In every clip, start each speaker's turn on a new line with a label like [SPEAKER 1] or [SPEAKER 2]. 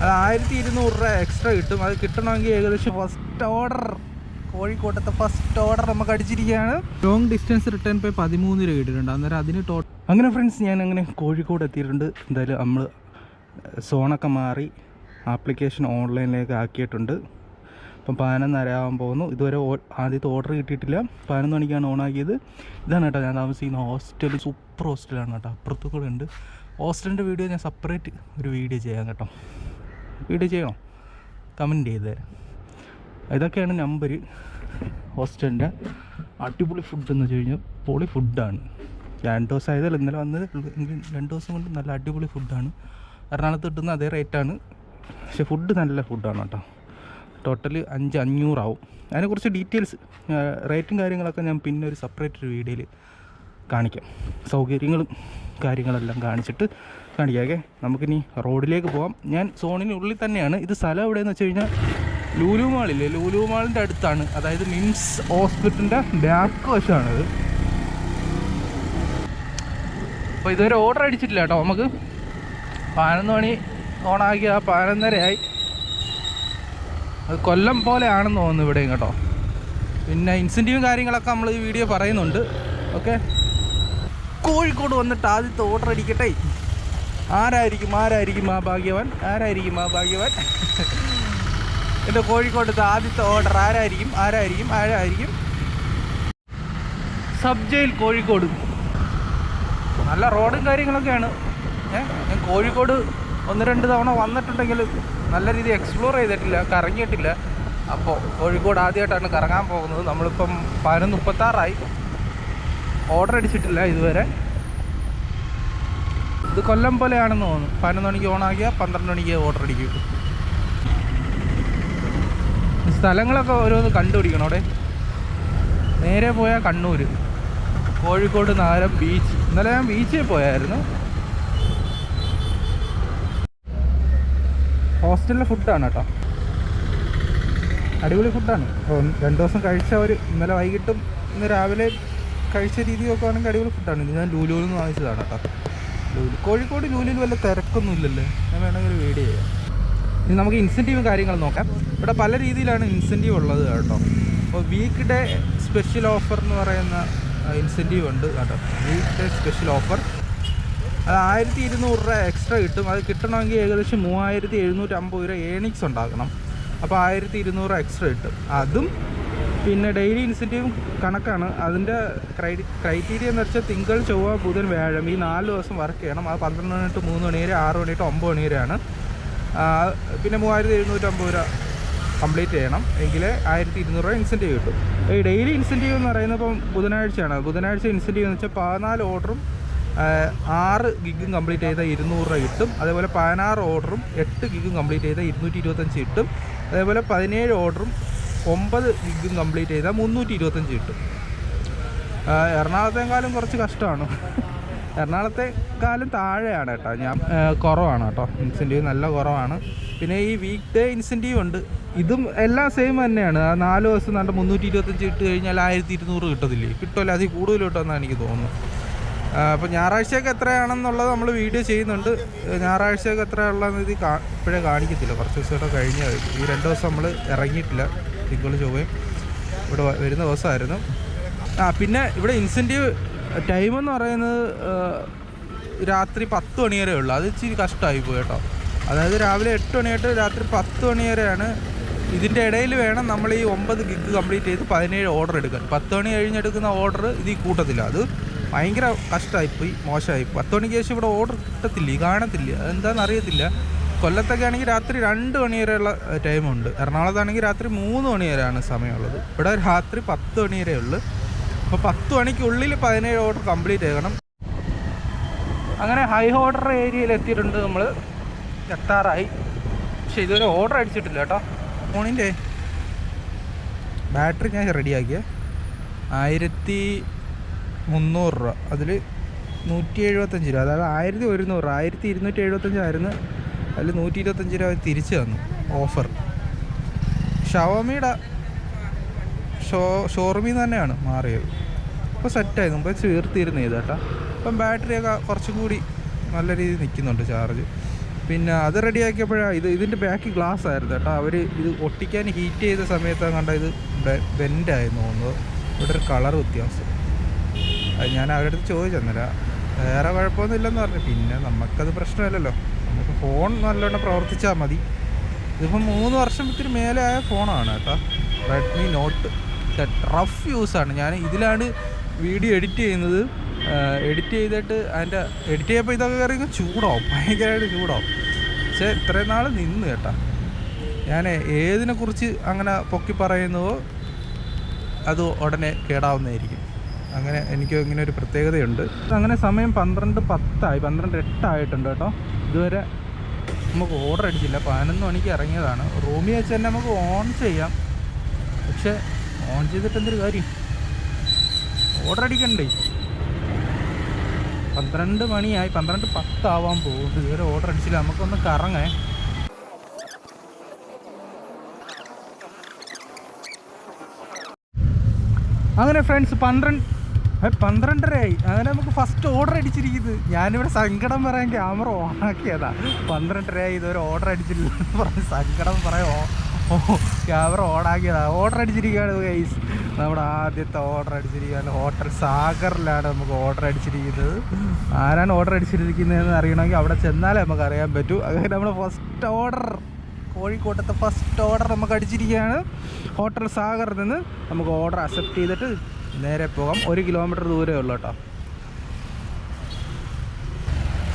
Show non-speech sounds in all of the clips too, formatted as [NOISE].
[SPEAKER 1] അത് ആയിരത്തി ഇരുന്നൂറ് രൂപ എക്സ്ട്രാ കിട്ടും. അത് കിട്ടണമെങ്കിൽ ഏകദേശം ഫസ്റ്റ് ഓർഡർ കോഴിക്കോട്ടത്തെ ഫസ്റ്റ് ഓർഡർ നമുക്ക് അടിച്ചിരിക്കുകയാണ്. ലോങ് ഡിസ്റ്റൻസ് റിട്ടേൺ പോയി പതിമൂന്ന് രൂപ കിട്ടിയിട്ടുണ്ട്. അന്നേരം അതിന് ടോട്ടൽ അങ്ങനെ ഫ്രണ്ട്സ് ഞാൻ അങ്ങനെ കോഴിക്കോട് എത്തിയിട്ടുണ്ട്. എന്തായാലും നമ്മൾ സോണൊക്കെ മാറി ആപ്ലിക്കേഷൻ ഓൺലൈനിലേക്ക് ആക്കിയിട്ടുണ്ട്. അപ്പം പതിനൊന്നര ആകാൻ പോകുന്നു. ഇതുവരെ ആദ്യത്തെ ഓർഡർ കിട്ടിയിട്ടില്ല. പതിനൊന്ന് മണിക്കാണ് ഓണാക്കിയത് ഇതാണ് കേട്ടോ ഞാൻ താമസിക്കുന്ന ഹോസ്റ്റൽ സൂപ്പർ ഹോസ്റ്റലാണ് കേട്ടോ. അപ്പുറത്തു കൂടെ ഉണ്ട്. ഹോസ്റ്റലിന്റെ വീഡിയോ ഞാൻ സെപ്പറേറ്റ് ഒരു വീഡിയോ ചെയ്യാം കേട്ടോ. വീഡിയോ ചെയ്യണോ കമന്റ് ചെയ്ത്. ഇതൊക്കെയാണ് നമ്പർ ഹോസ്റ്റലിന്റെ അടിപൊളി ഫുഡ് എന്ന് വെച്ച് കഴിഞ്ഞാൽ പൊളി ഫുഡാണ് രണ്ട് ദിവസം ആയതല്ല ഇന്നലെ വന്നത്. രണ്ട് ദിവസം കൊണ്ട് നല്ല അടിപൊളി ഫുഡാണ് എറണാകുളത്ത് കിട്ടുന്ന അതേ റേറ്റാണ് പക്ഷെ ഫുഡ് നല്ല ഫുഡാണ് കേട്ടോ. ടോട്ടൽ അഞ്ച് അഞ്ഞൂറാവും. അതിനെക്കുറിച്ച് ഡീറ്റെയിൽസ് റേറ്റും കാര്യങ്ങളൊക്കെ ഞാൻ പിന്നെ ഒരു സെപ്പറേറ്റ് ഒരു വീഡിയോയിൽ കാണിക്കാം. സൗകര്യങ്ങളും കാര്യങ്ങളെല്ലാം കാണിച്ചിട്ട് കാണിക്കാം ഓക്കെ നമുക്കിനി റോഡിലേക്ക് പോകാം ഞാൻ സോണിനുള്ളിൽ തന്നെയാണ്. ഇത് സ്ഥലം എവിടെയെന്ന് വെച്ച് കഴിഞ്ഞാൽ ലൂലു മാളില്ലേ ലൂലു മാളിന്റെ അടുത്താണ്. അതായത് മിംസ് ഹോസ്പിറ്റലിന്റെ ബാക്ക് വശമാണിത്. അപ്പോൾ ഇതുവരെ ഓർഡർ അടിച്ചിട്ടില്ല കേട്ടോ. നമുക്ക് പതിനൊന്ന് മണി ഓണാക്കി ആ പതിനൊന്നരയായി. അത് കൊല്ലം പോലെയാണെന്ന് തോന്നുന്നു ഇവിടെയും കേട്ടോ. പിന്നെ ഇൻസെന്റീവും കാര്യങ്ങളൊക്കെ നമ്മൾ ഈ വീഡിയോ പറയുന്നുണ്ട്. ഓക്കെ കോഴിക്കോട് വന്നിട്ട് ആദ്യത്തെ ഓർഡർ അടിക്കട്ടെ. ആരായിരിക്കും ആരായിരിക്കും ആ ഭാഗ്യവാൻ? ആരായിരിക്കും ആ ഭാഗ്യവാൻ? എന്റെ കോഴിക്കോട്ടത്തെ ആദ്യത്തെ ഓർഡർ ആരായിരിക്കും? ആരായിരിക്കും? ആരായിരിക്കും? Sub jail Kozhikode. നല്ല റോഡും കാര്യങ്ങളൊക്കെയാണ്. ഏഹ് ഞാൻ കോഴിക്കോട് ഒന്ന് രണ്ട് തവണ വന്നിട്ടുണ്ടെങ്കിൽ നല്ല രീതിയിൽ എക്സ്പ്ലോർ ചെയ്തിട്ടില്ല കറങ്ങിയിട്ടില്ല. അപ്പോൾ കോഴിക്കോട് ആദ്യമായിട്ടാണ് കറങ്ങാൻ പോകുന്നത്. നമ്മളിപ്പം പതിനൊന്ന് മുപ്പത്താറായി. ഓർഡർ അടിച്ചിട്ടില്ല ഇതുവരെ. ഇത് കൊല്ലം പോലെയാണെന്ന് തോന്നുന്നു. പതിനൊന്ന് മണിക്ക് ഓണാക്കിയാൽ പന്ത്രണ്ട് മണിക്ക് ഓർഡർ അടിക്കും. സ്ഥലങ്ങളൊക്കെ ഓരോന്ന് കണ്ടുപിടിക്കണം അവിടെ. നേരെ പോയാൽ കണ്ണൂർ കോഴിക്കോട് നാരം ബീച്ച്. ഇന്നലെ ഞാൻ ബീച്ചിൽ പോയായിരുന്നു. ഹോസ്റ്റലിലെ ഫുഡാണ് കേട്ടോ. അടിപൊളി ഫുഡാണ് രണ്ടു ദിവസം കഴിച്ച ഒരു ഇന്നലെ വൈകിട്ടും ഇന്ന് രാവിലെ കഴിച്ച രീതി നോക്കുകയാണെങ്കിൽ അടിപൊളി ഫുഡാണ് ഇത് ഞാൻ ലൂലുവിൽ നിന്ന് വാങ്ങിച്ചതാണ് കേട്ടോ. ലൂലു കോഴിക്കോട് ലൂലിൽ വല്ല തിരക്കൊന്നും ഇല്ലല്ലേ? ഞാൻ വേണമെങ്കിൽ ഒരു വീഡിയോ ചെയ്യാം. ഇനി നമുക്ക് ഇൻസെന്റീവ് കാര്യങ്ങൾ നോക്കാം. ഇവിടെ പല രീതിയിലാണ് ഇൻസെന്റീവ് ഉള്ളത് കേട്ടോ. അപ്പോൾ വീക്ക് ഡേ സ്പെഷ്യൽ ഓഫർ എന്ന് പറയുന്ന ഇൻസെന്റീവ് ഉണ്ട് കേട്ടോ. വീക്ക് ഡേ സ്പെഷ്യൽ ഓഫർ അത് ആയിരത്തി ഇരുന്നൂറ് രൂപ എക്സ്ട്രാ കിട്ടും. അത് കിട്ടണമെങ്കിൽ ഏകദേശം മൂവായിരത്തി എഴുന്നൂറ്റമ്പത് രൂപ ഏണിങ്സ് ഉണ്ടാക്കണം അപ്പോൾ ആയിരത്തി ഇരുന്നൂറ് എക്സ്ട്രാ കിട്ടും. അതും പിന്നെ ഡെയിലി ഇൻസെന്റീവും കണക്കാണ്. അതിന്റെ ക്രൈ ക്രൈറ്റീരിയ എന്ന് വെച്ചാൽ തിങ്കൾ ചൊവ്വ ബുധൻ വ്യാഴം. ഈ നാല് ദിവസം വർക്ക് ചെയ്യണം. അത് പന്ത്രണ്ട് മണി തൊട്ട് മൂന്ന് മണി വരെ ആറ് മണി തൊട്ട് ഒമ്പത് മണി വരെയാണ്. പിന്നെ മൂവായിരത്തി എഴുന്നൂറ്റമ്പത് രൂപ കംപ്ലീറ്റ് ചെയ്യണം. എങ്കിലേ ആയിരത്തി ഇരുന്നൂറ് രൂപ ഇൻസെന്റീവ് കിട്ടും. ഈ ഡെയിലി ഇൻസെന്റീവ് എന്ന് പറയുന്നത് ഇപ്പം ബുധനാഴ്ചയാണ്. ബുധനാഴ്ച ഇൻസെന്റീവ് എന്ന് വെച്ചാൽ പതിനാല് ഓർഡറും ആറ് ഗിഗും കംപ്ലീറ്റ് ചെയ്താൽ ഇരുന്നൂറ് രൂപ കിട്ടും. അതേപോലെ പതിനാറ് ഓർഡറും എട്ട് ഗിഗും കംപ്ലീറ്റ് ചെയ്താൽ ഇരുന്നൂറ്റി ഇരുപത്തഞ്ച് കിട്ടും. അതേപോലെ പതിനേഴ് ഓർഡറും ഒമ്പത് ഗിഗും കംപ്ലീറ്റ് ചെയ്താൽ മുന്നൂറ്റി ഇരുപത്തഞ്ച് കിട്ടും എറണാകുളത്തേക്കാളും കുറച്ച് കഷ്ടമാണ്. എറണാകുളത്തെക്കാളും താഴെയാണ് കേട്ടോ ഞാൻ കുറവാണ് കേട്ടോ. ഇൻസെന്റീവ് നല്ല കുറവാണ്. പിന്നെ ഈ വീക്ക് ഡേ ഇൻസെന്റീവ് ഉണ്ട്. ഇതും എല്ലാം സെയിം തന്നെയാണ്. ആ നാല് ദിവസം നല്ല മുന്നൂറ്റി ഇരുപത്തഞ്ച് ഇട്ട് കഴിഞ്ഞാൽ ആയിരത്തി ഇരുന്നൂറ് കിട്ടത്തില്ലേ? കിട്ടുമല്ലോ. അതിൽ കൂടുതൽ കിട്ടുമെന്നാണ് എനിക്ക് തോന്നുന്നത്. അപ്പോൾ ഞായറാഴ്ചയൊക്കെ എത്രയാണെന്നുള്ളത് നമ്മൾ വീഡിയോ ചെയ്യുന്നുണ്ട്. ഞായറാഴ്ചയൊക്കെ എത്രയുള്ളതെന്ന് ഇത് ഇപ്പോഴേ കാണിക്കത്തില്ല. കുറച്ച് ദിവസമൊക്കെ കഴിഞ്ഞാൽ ഈ രണ്ട് ദിവസം നമ്മൾ ഇറങ്ങിയിട്ടില്ല. തിങ്കൾ ചൊവ്വയും ഇവിടെ വരുന്ന ദിവസമായിരുന്നു. ആ പിന്നെ ഇവിടെ ഇൻസെന്റീവ് ടൈം എന്ന് പറയുന്നത് രാത്രി പത്ത് മണി വരെ ഉള്ളു. അത് ഇച്ചിരി കഷ്ടമായി പോയി കേട്ടോ. അതായത് രാവിലെ എട്ട് മണി തൊട്ട് രാത്രി പത്ത് മണി വരെയാണ് ഇതിന്റെ ഇടയിൽ വേണം നമ്മൾ ഈ ഒമ്പത് ഗിഗ് കംപ്ലീറ്റ് ചെയ്ത് പതിനേഴ് ഓർഡർ എടുക്കാൻ. പത്ത് മണി കഴിഞ്ഞെടുക്കുന്ന ഓർഡർ ഇത് ഈ കൂട്ടത്തില്ല അത് ഭയങ്കര കഷ്ടമായിപ്പോയി മോശമായി പത്ത് മണിക്ക് ശേഷം ഇവിടെ ഓർഡർ കിട്ടത്തില്ല കാണത്തില്ല. അതെന്താണെന്ന് അറിയത്തില്ല. കൊല്ലത്തൊക്കെ ആണെങ്കിൽ രാത്രി രണ്ട് മണി വരെയുള്ള ടൈമുണ്ട് എറണാകുളത്താണെങ്കിൽ രാത്രി മൂന്ന് മണി വരെയാണ് സമയമുള്ളത്. ഇവിടെ രാത്രി പത്ത് മണി വരെ ഉള്ളു. അപ്പോൾ പത്ത് മണിക്കുള്ളിൽ പതിനേഴ് ഓർഡർ കംപ്ലീറ്റ് ചെയ്യണം. അങ്ങനെ ഹൈ ഓർഡർ ഏരിയയിൽ എത്തിയിട്ടുണ്ട് നമ്മൾ എത്താറായി. പക്ഷെ ഇതുവരെ ഓർഡർ അടിച്ചിട്ടില്ല കേട്ടോ. ഫോണിന്റെ. ബാറ്ററി ഞാൻ റെഡിയാക്കിയ ആയിരത്തി മുന്നൂറ് രൂപ. അതിൽ നൂറ്റി എഴുപത്തഞ്ച് രൂപ. അതായത് ആയിരത്തി ഒരുന്നൂറ് ആയിരത്തി ഇരുന്നൂറ്റി എഴുപത്തഞ്ചായിരുന്നു അതിൽ നൂറ്റി ഇരുപത്തഞ്ച് രൂപ തിരിച്ച് തന്നു ഓഫർ. ഷവോമിയുടെ ഷോ ഷോറൂമിൽ നിന്ന് തന്നെയാണ് മാറിയത്. അപ്പോൾ സെറ്റായി മുമ്പ് ചേർത്തിരുന്നു ചെയ്ത് കേട്ടോ ഇപ്പം ബാറ്ററിയൊക്കെ കുറച്ചും കൂടി നല്ല രീതിയിൽ നിൽക്കുന്നുണ്ട് ചാർജ്. പിന്നെ അത് റെഡിയാക്കിയപ്പോഴാണ് ഇത് ഇതിന്റെ ബാക്ക് ഗ്ലാസ് ആയിരുന്നു കേട്ടോ. അവർ ഇത് ഒട്ടിക്കാൻ ഹീറ്റ് ചെയ്ത സമയത്താണ് കണ്ട ഇത് ബെൻഡായിരുന്നു തോന്നുന്നത്. ഇവിടെ ഒരു കളർ വ്യത്യാസം. അത് ഞാൻ അവരുടെ അടുത്ത് ചോദിച്ചെന്നില്ല വേറെ കുഴപ്പമൊന്നുമില്ലെന്ന് പറഞ്ഞു. പിന്നെ നമുക്കത് പ്രശ്നമില്ലല്ലോ. നമുക്ക് ഫോൺ നല്ലോണം പ്രവർത്തിച്ചാൽ മതി. ഇതിപ്പോൾ മൂന്ന് വർഷം ഇത്തിരി മേലെ ആയ ഫോണാണ് കേട്ടോ. റെഡ്മി നോട്ട് റഫ് യൂസാണ് ഞാൻ ഇതിലാണ് വീഡിയോ എഡിറ്റ് ചെയ്യുന്നത്. എഡിറ്റ് ചെയ്തിട്ട് അതിന്റെ എഡിറ്റ് ചെയ്യപ്പോൾ ഇതൊക്കെ കയറി ചൂടാവും ഭയങ്കരമായിട്ട് ചൂടാവും പക്ഷേ ഇത്രയും നാൾ നിന്ന് കേട്ടോ. ഞാൻ ഏതിനെക്കുറിച്ച് അങ്ങനെ പൊക്കി പറയുന്നുവോ അത് ഉടനെ കേടാവുന്നതായിരിക്കും. അങ്ങനെ എനിക്ക് ഇങ്ങനെ ഒരു പ്രത്യേകതയുണ്ട്. അങ്ങനെ സമയം പന്ത്രണ്ട് പത്തായി പന്ത്രണ്ട് എട്ടായിട്ടുണ്ട് കേട്ടോ. ഇതുവരെ നമുക്ക് ഓർഡർ അടിച്ചില്ല. പതിനൊന്ന് മണിക്ക് ഇറങ്ങിയതാണ്. റൂമിൽ വെച്ച് തന്നെ നമുക്ക് ഓൺ ചെയ്യാം. പക്ഷെ ഓൺ ചെയ്തിട്ട് എന്തൊരു കാര്യം? ഓർഡർ അടിക്കണ്ടേ? പന്ത്രണ്ട് മണിയായി പന്ത്രണ്ട് പത്താവാൻ പോകും ഇതുവരെ ഓർഡർ അടിച്ചില്ല. നമുക്കൊന്ന് കറങ്ങേ. അങ്ങനെ ഫ്രണ്ട്സ് പന്ത്രണ്ട് പന്ത്രണ്ടരയായി. അങ്ങനെ നമുക്ക് ഫസ്റ്റ് ഓർഡർ അടിച്ചിരിക്കുന്നത്. ഞാനിവിടെ സങ്കടം പറയാൻ ക്യാമറ ഓണാക്കിയതാ പന്ത്രണ്ടരയായി ഇതുവരെ ഓർഡർ അടിച്ചിട്ടില്ല പറഞ്ഞ് സങ്കടം പറയോ ക്യാമറ ഓണാക്കിയതാ ഓർഡർ അടിച്ചിരിക്കുകയാണ് ഗൈസ് നമ്മുടെ ആദ്യത്തെ ഓർഡർ അടിച്ചിരിക്കുകയാണ്. ഹോട്ടൽ സാഗറിലാണ് നമുക്ക് ഓർഡർ അടിച്ചിരിക്കുന്നത്. ആരാണ് ഓർഡർ അടിച്ചിരിക്കുന്നതെന്ന് അറിയണമെങ്കിൽ അവിടെ ചെന്നാലേ നമുക്ക് അറിയാൻ പറ്റൂ. അങ്ങനെ നമ്മൾ ഫസ്റ്റ് ഓർഡർ കോഴിക്കോട്ടത്തെ ഫസ്റ്റ് ഓർഡർ നമുക്ക് അടിച്ചിരിക്കുകയാണ്. ഹോട്ടൽ സാഗറിൽ നിന്ന് നമുക്ക് ഓർഡർ അക്സെപ്റ്റ് ചെയ്തിട്ട് നേരെ പോകാം. ഒരു കിലോമീറ്റർ ദൂരമേ ഉള്ളൂ കേട്ടോ.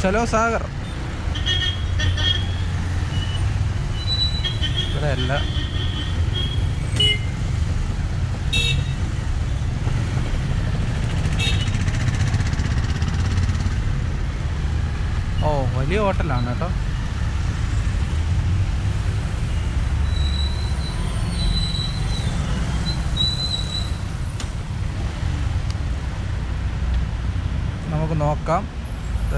[SPEAKER 1] ചലോ സാഗർ. ഇവിടെ അല്ല. ഓ വലിയ ഹോട്ടലാണ് കേട്ടോ. നമുക്ക് നോക്കാം.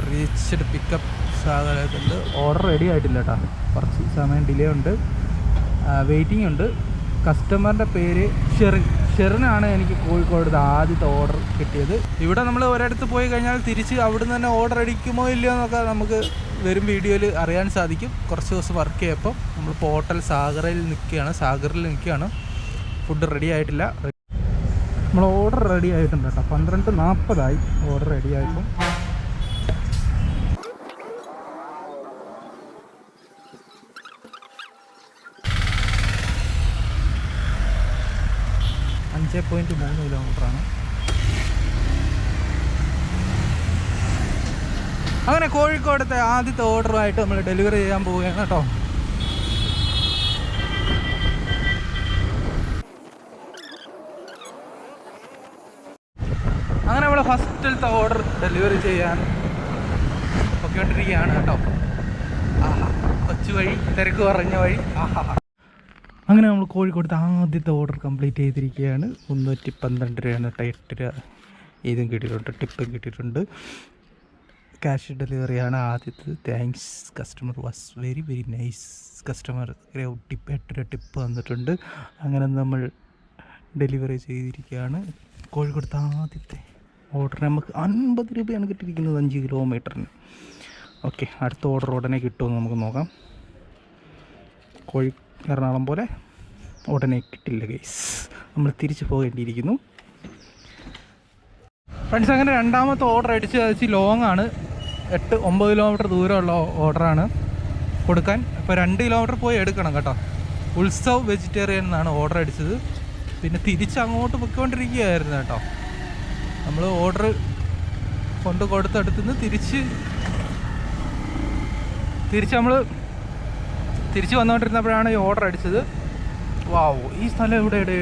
[SPEAKER 1] റീച്ച്ഡ് പിക്കപ്പ് സാധനത്തിന്റെ ഓർഡർ റെഡി ആയിട്ടില്ല കേട്ടോ കുറച്ച് സമയം ഡിലേ ഉണ്ട്. വെയിറ്റിംഗ് ഉണ്ട്. കസ്റ്റമറിന്റെ പേര് ഷെറിൻ ഷെറിനാണ് എനിക്ക് കോഴിക്കോട് ആദ്യത്തെ ഓർഡർ കിട്ടിയത്. ഇവിടെ നമ്മൾ ഒരിടത്ത് പോയി കഴിഞ്ഞാൽ തിരിച്ച് അവിടുന്ന് തന്നെ ഓർഡർ അടിക്കുമോ ഇല്ലയോ എന്നൊക്കെ നമുക്ക് വരും വീഡിയോയിൽ അറിയാൻ സാധിക്കും. കുറച്ച് ദിവസം വർക്ക് ചെയ്യപ്പോൾ നമ്മൾ ഹോട്ടൽ സാഗറിൽ നിൽക്കുകയാണ്. സാഗറിൽ നിൽക്കുകയാണ്. ഫുഡ് റെഡി ആയിട്ടില്ല. നമ്മൾ ഓർഡർ റെഡി ആയിട്ടുണ്ട് കേട്ടോ. പന്ത്രണ്ട് നാൽപ്പതായി ഓർഡർ റെഡി ആയപ്പോൾ അഞ്ച് പോയിന്റ് മൂന്ന് കിലോമീറ്ററാണ് അങ്ങനെ കോഴിക്കോടത്തെ ആദ്യത്തെ ഓർഡറുമായിട്ട് നമ്മൾ ഡെലിവറി ചെയ്യാൻ പോവുകയാണ് കേട്ടോ അങ്ങനെ ഫസ്റ്റിലത്തെ ഓർഡർ ഡെലിവറി ചെയ്യാൻ പൊയ്ക്കൊണ്ടിരിക്കുകയാണ് കേട്ടോ. ആഹാ കൊച്ചു വഴി തിരക്ക് കുറഞ്ഞ വഴി. ആഹാ. അങ്ങനെ നമ്മൾ കോഴിക്കോടത്തെ ആദ്യത്തെ ഓർഡർ കംപ്ലീറ്റ് ചെയ്തിരിക്കുകയാണ്. മുന്നൂറ്റി പന്ത്രണ്ട് രൂപയാണ് കേട്ടോ എട്ട് രൂപ ഇതും കിട്ടിയിട്ടുണ്ട് ടിപ്പും കിട്ടിയിട്ടുണ്ട്. ക്യാഷ് ഡെലിവറിയാണ് ആദ്യത്തെ. Thanks customer was very very nice customer tip എട്ട് രൂപ ടിപ്പ് വന്നിട്ടുണ്ട്. അങ്ങനെ നമ്മൾ ഡെലിവറി ചെയ്തിരിക്കുകയാണ്. കോഴിക്കോടത്തെ ആദ്യത്തെ ഓർഡർ നമുക്ക് അൻപത് രൂപയാണ് കിട്ടിയിരിക്കുന്നത് അഞ്ച് കിലോമീറ്ററിന് ഓക്കെ അടുത്ത ഓർഡർ ഉടനെ കിട്ടുമെന്ന് നമുക്ക് നോക്കാം. കോഴി എറണാകുളം പോലെ ഉടനെ കിട്ടില്ല ഗൈസ് നമ്മൾ തിരിച്ചു പോകേണ്ടിയിരിക്കുന്നു. ഫ്രണ്ട്സ് അങ്ങനെ രണ്ടാമത്തെ ഓർഡർ അടിച്ച് വെച്ച് ലോങ് ആണ്. എട്ട് ഒമ്പത് കിലോമീറ്റർ ദൂരമുള്ള ഓർഡറാണ് കൊടുക്കാൻ. ഇപ്പോൾ രണ്ട് കിലോമീറ്റർ പോയി എടുക്കണം കേട്ടോ. ഉത്സവ് വെജിറ്റേറിയൻ എന്നാണ് ഓർഡർ അടിച്ചത്. പിന്നെ തിരിച്ച് അങ്ങോട്ട് പൊയ്ക്കൊണ്ടിരിക്കുകയായിരുന്നു കേട്ടോ. നമ്മൾ ഓർഡർ കൊണ്ട് കൊടുത്തടുത്തുനിന്ന് തിരിച്ച് തിരിച്ച് നമ്മൾ തിരിച്ച് വന്നുകൊണ്ടിരുന്നപ്പോഴാണ് ഈ ഓർഡർ അടിച്ചത്. വാവ് ഈ സ്ഥലം എവിടെയുടെ?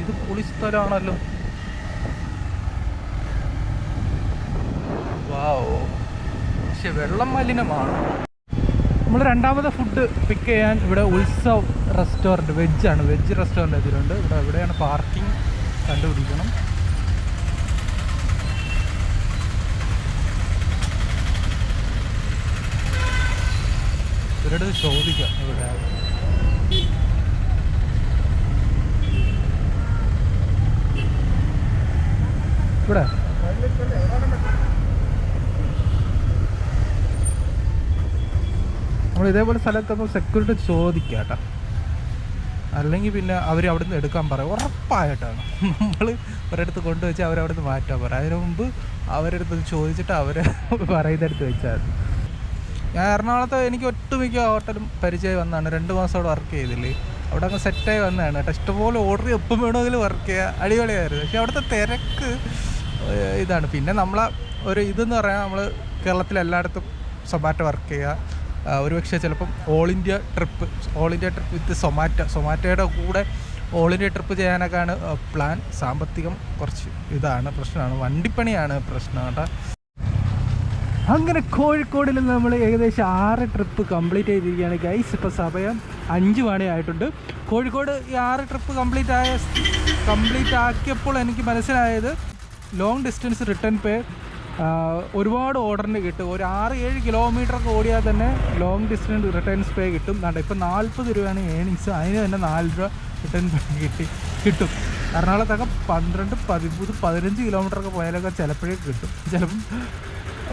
[SPEAKER 1] ഇത് പൊളി സ്ഥലമാണല്ലോ. വാവ് പക്ഷെ വെള്ളം മലിനമാണ്. നമ്മൾ രണ്ടാമത്തെ ഫുഡ് പിക്ക് ചെയ്യാൻ ഇവിടെ ഉത്സവ് റെസ്റ്റോറന്റ് ആണ്. വെജ് റെസ്റ്റോറന്റ് ഇതിലുണ്ട് ഇവിടെ എവിടെയാണ് പാർക്കിംഗ് കണ്ടുപിടിക്കണം. ഇവരുടെ ചോദിക്കാം. ഇവിടെ. ഇവിടെ. നമ്മൾ ഇതേപോലെ സ്ഥലത്തൊന്നും സെക്യൂരിറ്റി ചോദിക്കുക അല്ലെങ്കിൽ പിന്നെ അവർ അവിടുന്ന് എടുക്കാൻ പറയും. ഉറപ്പായിട്ടാണ്. നമ്മൾ ഒരിടത്ത് കൊണ്ടുവച്ച് അവരവിടെ നിന്ന് മാറ്റാൻ പറയും. അതിനു മുമ്പ് അവരടുത്ത് ചോദിച്ചിട്ട് അവർ പറയുന്നിടത്ത് വെച്ചാൽ മതി. ഞാൻ എറണാകുളത്ത് എനിക്ക് ഒട്ടുമിക്ക ഹോട്ടലും പരിചയം വന്നതാണ്. രണ്ട് മാസം അവിടെ വർക്ക് ചെയ്തില്ലേ. അവിടെ അങ്ങ് സെറ്റായി വന്നതാണ് കേട്ടോ. ഇഷ്ടംപോലെ ഓർഡർ എപ്പം വേണമെങ്കിലും വർക്ക് ചെയ്യുക അടിപൊളിയായിരുന്നു. പക്ഷെ അവിടുത്തെ തിരക്ക് ഇതാണ്. പിന്നെ നമ്മളെ ഒരു ഇതെന്ന് പറയാൻ നമ്മൾ കേരളത്തിൽ എല്ലായിടത്തും സൊമാറ്റോ വർക്ക് ചെയ്യുക ഒരു ഒരുപക്ഷെ ചിലപ്പം all India trip all India trip with Zomato സൊമാറ്റോയുടെ കൂടെ ഓൾ ഇന്ത്യ ട്രിപ്പ് ചെയ്യാനൊക്കെയാണ് പ്ലാൻ സാമ്പത്തികം കുറച്ച് ഇതാണ് പ്രശ്നമാണ്. വണ്ടിപ്പണിയാണ് പ്രശ്നം കേട്ടോ. അങ്ങനെ കോഴിക്കോടിൽ നമ്മൾ ഏകദേശം ആറ് ട്രിപ്പ് കംപ്ലീറ്റ് ചെയ്തിരിക്കുകയാണ്. ഗൈസ് ഇപ്പോൾ സമയം അഞ്ച് മണിയായിട്ടുണ്ട്. കോഴിക്കോട് ഈ ആറ് ട്രിപ്പ് കംപ്ലീറ്റ് ആയ കംപ്ലീറ്റ് ആക്കിയപ്പോൾ എനിക്ക് മനസ്സിലായത് ലോങ് ഡിസ്റ്റൻസ് റിട്ടേൺ പേ ഒരുപാട് ഓർഡറിന് കിട്ടും. ഒരു ആറ് ഏഴ് കിലോമീറ്ററൊക്കെ ഓടിയാൽ തന്നെ ലോങ് ഡിസ്റ്റൻസ് റിട്ടേൺസ് പേ കിട്ടും. കണ്ടോ ഇപ്പോൾ നാൽപ്പത് രൂപയാണ് ഏണിങ്സ് അതിന് തന്നെ നാല് രൂപ റിട്ടേൺ പേ കിട്ടി കിട്ടും. എറണാകുളത്തൊക്കെ പന്ത്രണ്ട് പതിമൂന്ന് പതിനഞ്ച് കിലോമീറ്ററൊക്കെ പോയാലൊക്കെ ചിലപ്പോഴേ കിട്ടും. ചിലപ്പം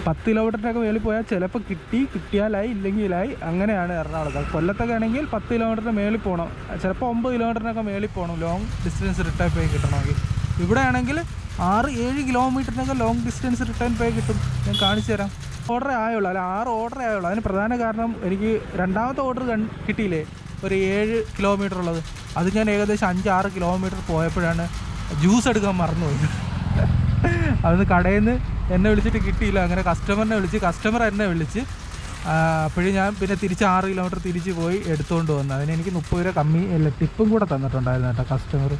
[SPEAKER 1] പത്ത് കിലോമീറ്ററിനൊക്കെ മേളിൽ പോയാൽ ചിലപ്പോൾ കിട്ടി കിട്ടിയാലായി ഇല്ലെങ്കിലായി. അങ്ങനെയാണ് എറണാകുളത്ത് കൊല്ലത്തൊക്കെ ആണെങ്കിൽ പത്ത് കിലോമീറ്ററിന് മേളിൽ പോകണം ചിലപ്പോൾ ഒമ്പത് കിലോമീറ്ററിനൊക്കെ മേളിൽ പോകണം ലോങ് ഡിസ്റ്റൻസ് റിട്ടേൺ പേ കിട്ടണമെങ്കിൽ. ഇവിടെ ആണെങ്കിൽ ആറ് ഏഴ് കിലോമീറ്ററിനൊക്കെ ലോങ് ഡിസ്റ്റൻസ് റിട്ടേൺ പേ കിട്ടും. ഞാൻ കാണിച്ചു തരാം. ഓർഡർ ആയുള്ളൂ. അല്ല ആറ് ഓർഡർ ആയുള്ളൂ. അതിന് പ്രധാന കാരണം എനിക്ക് രണ്ടാമത്തെ ഓർഡർ കിട്ടിയില്ലേ? ഒരു ഏഴ് കിലോമീറ്റർ ഉള്ളത്. അത് ഞാൻ ഏകദേശം അഞ്ച് ആറ് കിലോമീറ്റർ പോയപ്പോഴാണ് ജ്യൂസ് എടുക്കാൻ മറന്നുപോയി. അതൊന്ന് കടയിൽ നിന്ന് എന്നെ വിളിച്ചിട്ട് കിട്ടിയില്ല. അങ്ങനെ കസ്റ്റമറിനെ വിളിച്ച് കസ്റ്റമർ എന്നെ വിളിച്ച് അപ്പോഴും ഞാൻ പിന്നെ തിരിച്ച് ആറ് കിലോമീറ്റർ തിരിച്ച് പോയി എടുത്തുകൊണ്ട് വന്നു. അതിന് എനിക്ക് മുപ്പത് രൂപ കമ്മി അല്ല ടിപ്പും കൂടെ തന്നിട്ടുണ്ടായിരുന്നു കേട്ടോ കസ്റ്റമർ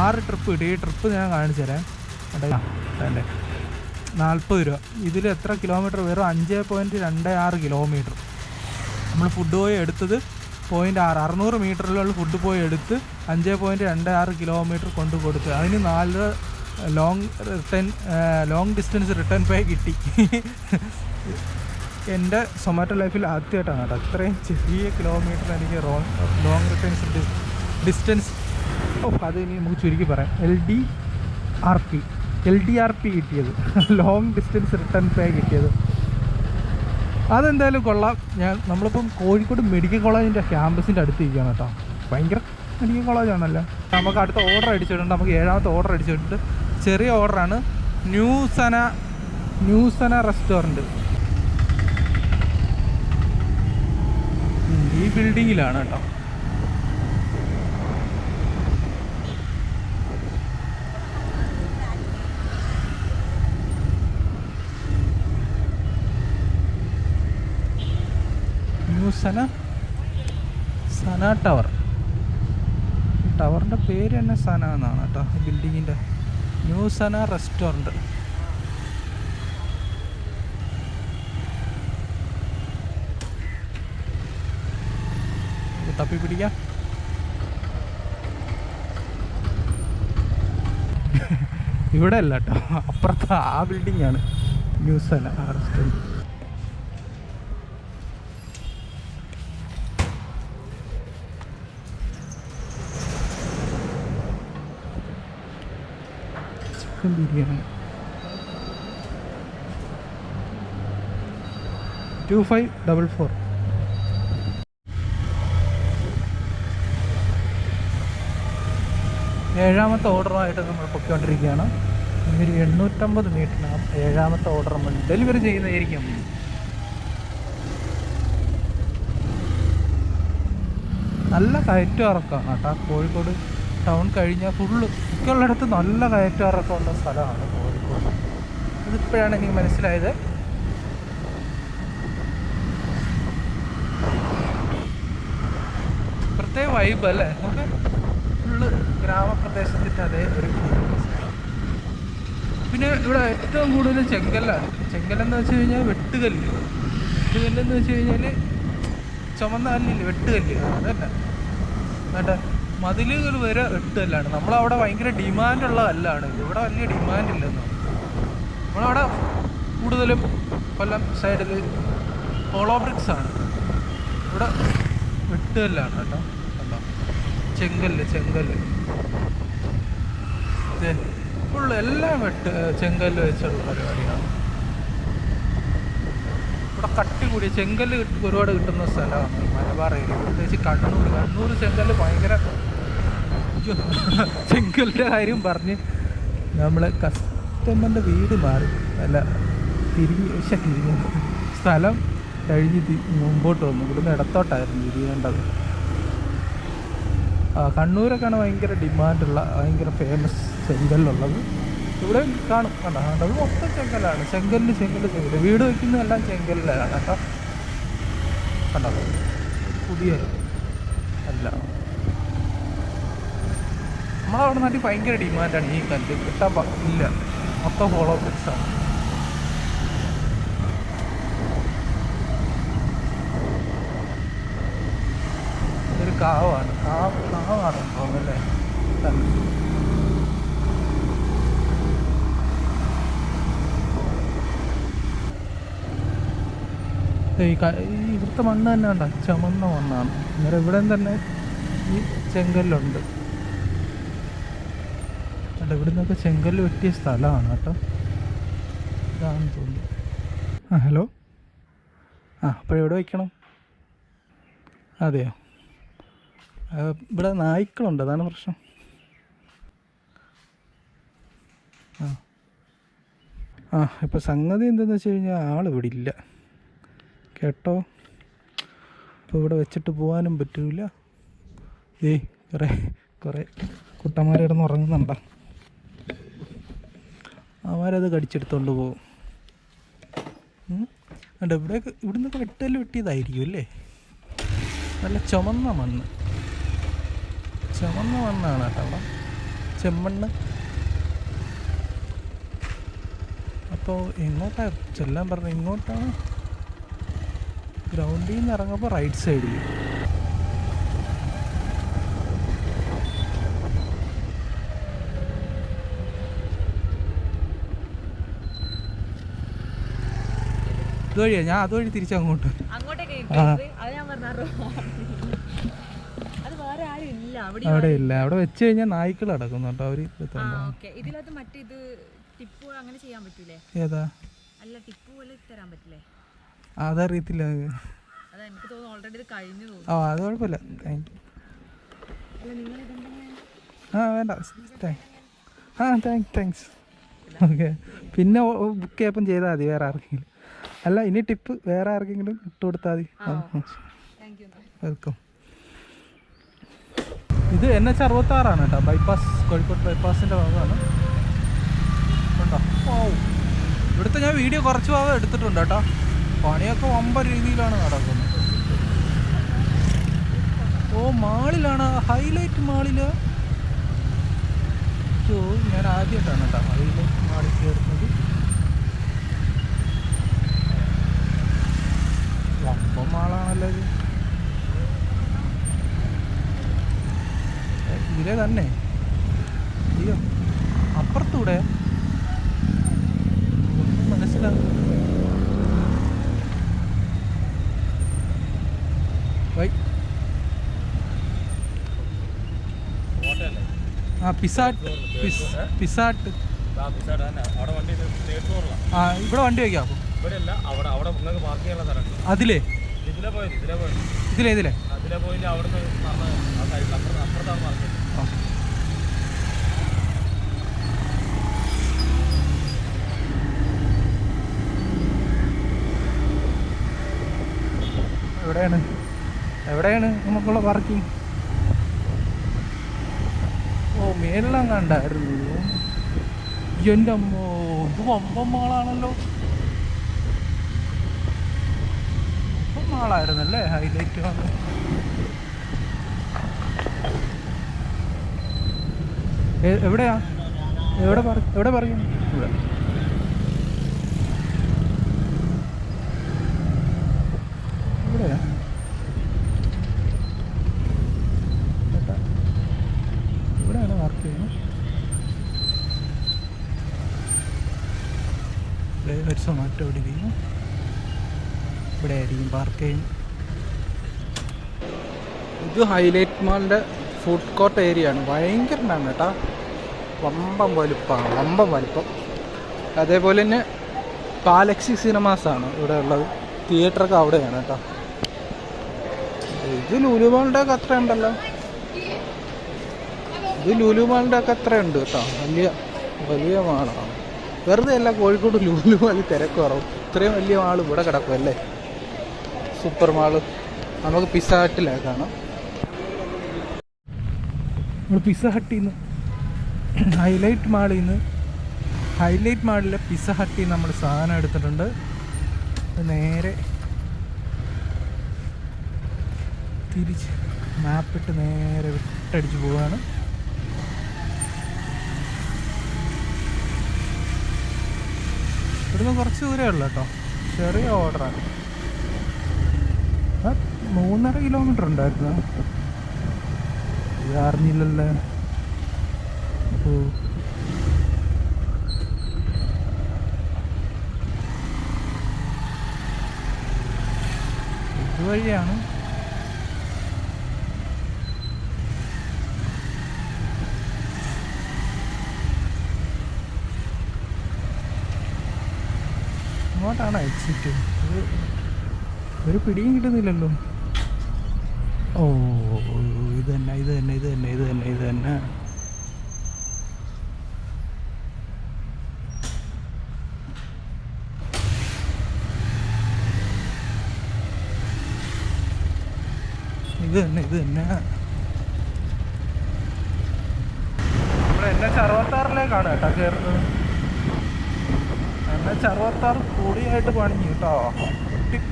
[SPEAKER 1] ആറ് ട്രിപ്പ് കിട്ടി. ഈ ട്രിപ്പ് ഞാൻ കാണിച്ചു തരാം. അതെ നാൽപ്പത് രൂപ. ഇതിൽ എത്ര കിലോമീറ്റർ വെറും അഞ്ച് പോയിന്റ് രണ്ട് ആറ് കിലോമീറ്റർ നമ്മൾ ഫുഡ് പോയി എടുത്തത് പോയിന്റ് ആറ് അറുന്നൂറ് മീറ്ററിലുള്ള ഫുഡ് പോയി എടുത്ത് അഞ്ച് പോയിന്റ് രണ്ട് ആറ് കിലോമീറ്റർ കൊണ്ട് കൊടുത്ത്. അതിന് നാല് long return long distance return pay കിട്ടി. എന്റെ സൊമാറ്റോ ലൈഫിൽ ആദ്യമായിട്ടാണ് കേട്ടോ. അത്രയും ചെറിയ കിലോമീറ്റർ എനിക്ക് റോങ് ലോങ് റിട്ടേൺസ് ഡിസ്റ്റൻസ് ഓ അത് ഇനി നമുക്ക് ചുരുക്കി പറയാം. L D R P L D R P കിട്ടിയത്. ലോങ് ഡിസ്റ്റൻസ് റിട്ടേൺ പേ കിട്ടിയത്. അതെന്തായാലും കൊള്ളാം. ഞാൻ നമ്മളിപ്പം കോഴിക്കോട് മെഡിക്കൽ കോളേജിന്റെ ക്യാമ്പസിന്റെ അടുത്തിരിക്കുകയാണ് കേട്ടോ. ഭയങ്കര മെഡിക്കൽ കോളേജാണല്ലോ നമുക്ക് അടുത്ത ഓർഡർ അടിച്ചിട്ടുണ്ട്. നമുക്ക് ഏഴാമത്തെ ഓർഡർ അടിച്ചിട്ടുണ്ട്. ചെറിയ ഓർഡറാണ്. ന്യൂസന ന്യൂസന റെസ്റ്റോറന്റ് ഈ ബിൽഡിങ്ങിലാണ് കേട്ടോ. ന്യൂസന സന ടവർ. ടവറിന്റെ പേര് തന്നെ സന എന്നാണ് കേട്ടോ ബിൽഡിങ്ങിന്റെ ന്യൂസന റെസ്റ്റോറന്റ്. തപ്പി പിടിക്കാം [LAUGHS] ഇവിടെ അല്ല കേട്ടോ അപ്പുറത്ത് ആ ബിൽഡിംഗ് ആണ് ന്യൂസന restaurant chicken biryani. Two five double four ഏഴാമത്തെ ഓർഡറുമായിട്ട് നമ്മൾ പൊയ്ക്കൊണ്ടിരിക്കുകയാണ്. ഇനി ഒരു എണ്ണൂറ്റമ്പത് മീറ്ററിനകം ഏഴാമത്തെ ഓർഡർ നമ്മൾ ഡെലിവറി ചെയ്യുന്നതായിരിക്കും. നല്ല കയറ്റം ഇറക്കമാണ് കേട്ടോ. കോഴിക്കോട് ടൗൺ കഴിഞ്ഞാൽ ഫുള്ള് മിക്കുള്ളിടത്ത് നല്ല കയറ്റാറൊക്കെ ഉള്ള സ്ഥലമാണ് കോഴിക്കോട്. ഇതിപ്പോഴാണ് എനിക്ക് മനസ്സിലായത്. പ്രത്യേക വൈബ് അല്ലേ? നമുക്ക് ഫുള്ള് ഗ്രാമപ്രദേശത്തിന്റെ അതേ ഒരു പിന്നെ ഇവിടെ ഏറ്റവും കൂടുതൽ ചെങ്കല്ലാണ്. ചെങ്കല്ലെന്ന് വെച്ച് കഴിഞ്ഞാൽ വെട്ടുകല്ല്. വെട്ടുകല്ലെന്ന് വെച്ച് കഴിഞ്ഞാൽ ചുമന്ന കല്ലില്ല? വെട്ടുകല്ല്. അതല്ല. മതിലുകൾ വരെ എട്ടല്ലാണ് നമ്മളവിടെ ഭയങ്കര ഡിമാൻഡുള്ള കല്ലാണ് ഇവിടെ വലിയ ഡിമാൻഡ് ഇല്ലെന്നോ നമ്മളവിടെ കൂടുതലും കൊല്ലം സൈഡിൽ ഹോളോ ബ്രിക്സ് ആണ്. ഇവിടെ വെട്ടുകല്ലാണ് കേട്ടോ. കണ്ടോ? ചെങ്കല്ല് ചെങ്കല്ല്. ഫുള്ള് എല്ലാം വെട്ട് ചെങ്കല്ല് വെച്ചുള്ള പരിപാടിയാണ്. ഇവിടെ കട്ടി കൂടിയ ചെങ്കല്ല് ഒരുപാട് കിട്ടുന്ന സ്ഥലമാണ്. മലബാർ ഏരിയ പ്രത്യേകിച്ച് കണ്ണൂർ കണ്ണൂർ ചെങ്കല്ല് ഭയങ്കര അയ്യോ, ചെങ്കല്ലിന്റെ കാര്യം പറഞ്ഞ് നമ്മളെ കസ്റ്റമറിന്റെ വീട് മാറി. അല്ല തിരിഞ്ഞ് പക്ഷെ തിരിഞ്ഞ്. സ്ഥലം കഴിഞ്ഞ് മുമ്പോട്ട് വന്നു. ഇവിടുന്ന് ഇടത്തോട്ടായിരുന്നു തിരിയേണ്ടത്. കണ്ണൂരൊക്കെയാണ് ഭയങ്കര ഡിമാൻഡുള്ള ഭയങ്കര ഫേമസ് ചെങ്കല്ലുള്ളത്. ഇവിടെ കാണും. കണ്ടോ? മൊത്തം ചെങ്കല്ലാണ്. ചെങ്കല്ല് ചെങ്കൽ ചെങ്കൽ വീട് വയ്ക്കുന്നതെല്ലാം ചെങ്കല്ലാണ്. കേട്ടോ കണ്ടോ? പുതിയ അല്ല നമ്മളവിടെ നാട്ടിൽ ഭയങ്കര ഡിമാൻഡാണ്. ഈ കല്ല് കിട്ടാൻ ഇല്ല. മൊത്തം ഫോളോ ആണ്. ഇതൊരു കാവാണ്. കാവ് കാവാണ് അല്ലേ? ഈ ഇവിടുത്തെ മണ്ണ് തന്നെ ഉണ്ടോ ചുമന്ന മണ്ണാണ്. അന്നേരം ഇവിടെ തന്നെ ഈ ചെങ്കല്ലുണ്ട്. അല്ല ഇവിടെ നിന്നൊക്കെ ചെങ്കല്ല് വെട്ടിയ സ്ഥലമാണ് കേട്ടോ. ഇതാണെന്ന് തോന്നുന്നു. ആ ഹലോ? ആ അപ്പോൾ എവിടെ വയ്ക്കണം? അതെയോ? ഇവിടെ നായ്ക്കളുണ്ട്. അതാണ് പ്രശ്നം. ആ. ആ ഇപ്പോൾ സംഗതി എന്താണെന്ന് വെച്ച് കഴിഞ്ഞാൽ ആൾ ഇവിടെ ഇല്ല. കേട്ടോ? അപ്പോൾ ഇവിടെ വെച്ചിട്ട് പോകാനും പറ്റില്ല ഏയ് കുറേ കുറേ കുട്ടന്മാരെ കിടന്ന് ഉറങ്ങുന്നുണ്ടോ? അവരത് കടിച്ചെടുത്തോണ്ട് പോകും. അല്ല ഇവിടെ ഇവിടുന്ന് വെട്ടൽ വെട്ടിയതായിരിക്കും അല്ലേ? നല്ല ചുമന്ന മണ്ണ്. ചുമന്ന മണ്ണാണ് കേട്ടോ അവിടെ ചെമ്മണ്ണ്. അപ്പോൾ എങ്ങോട്ടാണ് ചെല്ലാൻ പറഞ്ഞത്? ഇങ്ങോട്ടാണ് ഗ്രൗണ്ടിൽ നിന്ന് ഇറങ്ങുമ്പോൾ റൈറ്റ് സൈഡിൽ ഇതുവഴിയാ? ഞാൻ അതുവഴി തിരിച്ചങ്ങോട്ട്
[SPEAKER 2] അവിടെ
[SPEAKER 1] ഇല്ല. അവിടെ വെച്ച് കഴിഞ്ഞാൽ നായ്ക്കൾ അടക്കുന്നു കേട്ടോ അവർ
[SPEAKER 2] ആ ഓക്കെ. ഇതിനകത്ത് മറ്റേ ഇത് ടിപ്പ് അങ്ങനെ ചെയ്യാൻ പറ്റൂലേ?
[SPEAKER 1] ഏതാ?
[SPEAKER 2] അല്ല ടിപ്പ് പോലെ തരാൻ പറ്റില്ലേ?
[SPEAKER 1] അതറിയത്തില്ല ആ അത് കുഴപ്പമില്ല. ആ വേണ്ട. ആ താങ്ക് താങ്ക്സ് ഓക്കെ പിന്നെ ബുക്ക് ചെയ്യപ്പം ചെയ്താൽ മതി. വേറെ ആർക്കെങ്കിലും. അല്ല ഇനി ടിപ്പ് വേറെ ആർക്കെങ്കിലും ഇട്ട് കൊടുത്താൽ മതി. വെൽക്കം. ഇത് എൻ എച്ച് അറുപത്താറാണ് കേട്ടോ. ബൈപ്പാസ് കോഴിക്കോട് ബൈപ്പാസിന്റെ ഭാഗമാണ്. ഉണ്ടോ ഓ ഇവിടുത്തെ ഞാൻ വീഡിയോ കുറച്ച് ഭാഗം എടുത്തിട്ടുണ്ട് കേട്ടോ. പണിയൊക്കെ വമ്പ രീതിയിലാണ് നടക്കുന്നത്. ഓ മാളിലാണ് ഹൈലൈറ്റ് മാളിൽ. ഞാൻ ആദ്യമായിട്ടാണ് കേട്ടോ ഹൈലൈറ്റ് മാളിൽ കയറുന്നത്. വമ്പം മാളാണല്ലോ ഇത്. ഇതിലെ തന്നെ. അയ്യോ അപ്പുറത്തൂടെ. ഒന്നും മനസ്സിലാവും ആ പിസാട്ട് പിസ് പിസാട്ട്. ആ ഇവിടെ വണ്ടി വയ്ക്കാം. അപ്പോൾ
[SPEAKER 3] ഇവിടെ അല്ല അവിടെ അവിടെ നിങ്ങൾക്ക് പാർക്ക് ചെയ്യാനുള്ള സ്ഥലമുണ്ട്.
[SPEAKER 1] അതിലേ?
[SPEAKER 3] ഇതിലെ പോയത് ഇതിലെ പോയത്.
[SPEAKER 1] ഇതിലേ ഇതിലേ?
[SPEAKER 3] അതിലെ പോയില്ല അവിടെ ആ സൈഡിൽ അപ്പുറത്ത് അപ്പുറത്താണ് പാർക്ക് ചെയ്യുന്നത്
[SPEAKER 1] എവിടെയാണ്? എവിടെയാണ് നമുക്കുള്ള പാർക്കിംഗ് ഓ മേലെല്ലാം കണ്ടായിരുന്നു. എന്റെ അമ്മോ ഇത് വമ്പം അല്ലേ ഹൈലൈറ്റ് വന്ന്. എവിടെയാ? എവിടെ പറ എവിടെ പറയും? ഇവിടെ. ചേട്ടാ ഇവിടെയാണ് പാർക്ക് ചെയ്യുന്നത്. ഇവിടെ ആയിരിക്കും പാർക്ക് ഇത് ഹൈലൈറ്റ് മാളിന്റെ ഫുഡ് കോർട്ട് ഏരിയ ആണ്. ഭയങ്കരമാണ് കേട്ടോ. വമ്പം വലുപ്പമാണ് വമ്പം വലുപ്പം. അതേപോലെ തന്നെ പാലക്സി സിനിമാസാണ് ഇവിടെ ഉള്ളത്. തിയേറ്ററൊക്കെ അവിടെയാണ് കേട്ടോ. ഇത് ലുലുമാളുടെ ഒക്കെ അത്ര ഉണ്ടല്ലോ. ഇത് ലുലുമാളിന്റെ ഒക്കെ അത്ര ഉണ്ട് കേട്ടോ. വലിയ വലിയ മാളാണ് വെറുതെ അല്ല കോഴിക്കോട് ലുലുമാളി തിരക്ക് കുറവും. ഇത്രയും വലിയ മാൾ ഇവിടെ കിടക്കും അല്ലേ? Super mall. നമുക്ക് പിസ്സ ഹട്ടിലേ കാണാം. നമ്മൾ പിസ്സ ഹട്ടിൽ നിന്ന് ഹൈലൈറ്റ് മാളിൽ നിന്ന് ഹൈലൈറ്റ് മാളിലെ പിസ്സ ഹട്ടിൽ നമ്മൾ സാധനം എടുത്തിട്ടുണ്ട്. നേരെ തിരിച്ച് മാപ്പിട്ട് നേരെ വിട്ടടിച്ച് പോവാണ്. ഇവിടുന്ന് കുറച്ച് ദൂരമേ ഉള്ളൂ കേട്ടോ. ചെറിയ ഓർഡറാണ് മൂന്നര കിലോമീറ്റർ ഉണ്ടായിരുന്നു. ഇത് അറിഞ്ഞില്ലല്ലോ? ഓ. ഇതുവഴിയാണ് ഇങ്ങോട്ടാണ് എക്സിറ്റ് ഇത് ഒരു പിടിയും കിട്ടുന്നില്ലല്ലോ. ഓ ഇത് തന്നെ ഇത് തന്നെ ഇത് തന്നെ ഇത് തന്നെ ഇത് തന്നെ. ഇത് തന്നെ ഇത് തന്നെ. അറുപത്താറിലേക്കാണ് കേട്ടോ കയറുന്നത്. എൻ എച്ച് പൊളിയായിട്ട് പണിഞ്ഞു കേട്ടോ.